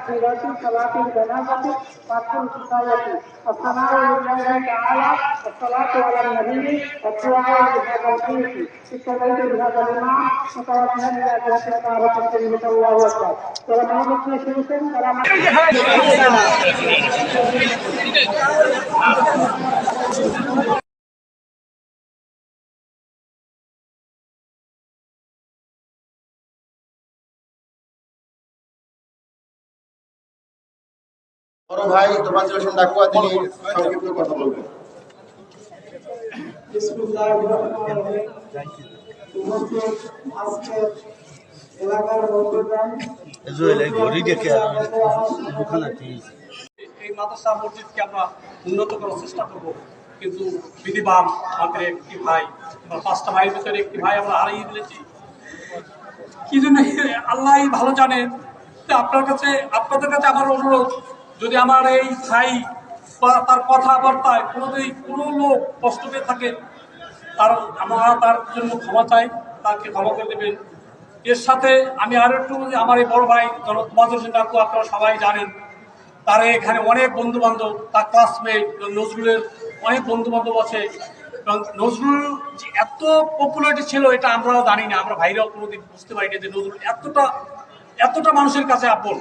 تكبيرات صلاة الجنازة فتح الكفاية الثناء لله تعالى والصلاة على النبي والدعاء بهذا الحديث استدلت بهذا الإمام وتوجه إلى جهة إمارة كلمة الله أكبر ولما يمكن বড় ভাই ডাকুয়া তিনি সংক্ষিপ্ত কথা বলবেন। এই মাদ্রাসা আমরা উন্নত করার চেষ্টা করব। কিন্তু বিধিবান আমাদের একটি ভাই পাঁচটা ভাইয়ের ভিতরে একটি ভাই আমরা হারিয়ে ফেলেছি। কি জন্য আল্লাহ ভালো জানেন আপনার কাছে, আপনাদের কাছে আমার অনুরোধ যদি আমার এই বা তার কথাবার্তায় কোনোদিন কোনো লোক কষ্ট পেয়ে থাকে, তার আমরা তার জন্য ক্ষমা চাই, তাকে ক্ষমা করে দেবেন। এর সাথে আমি আরও একটু আমার এই বড় ভাই জনমাধব হোসেন ডাকু আপনারা সবাই জানেন, তার এখানে অনেক বন্ধু বান্ধব তার ক্লাসমেট নজরুলের অনেক বন্ধু বান্ধব আছে। এবং নজরুল যে এত পপুলারিটি ছিল, এটা আমরাও জানি না, আমরা ভাইরাও কোনোদিন বুঝতে পারি না যে নজরুল এতটা এতটা মানুষের কাছে আপন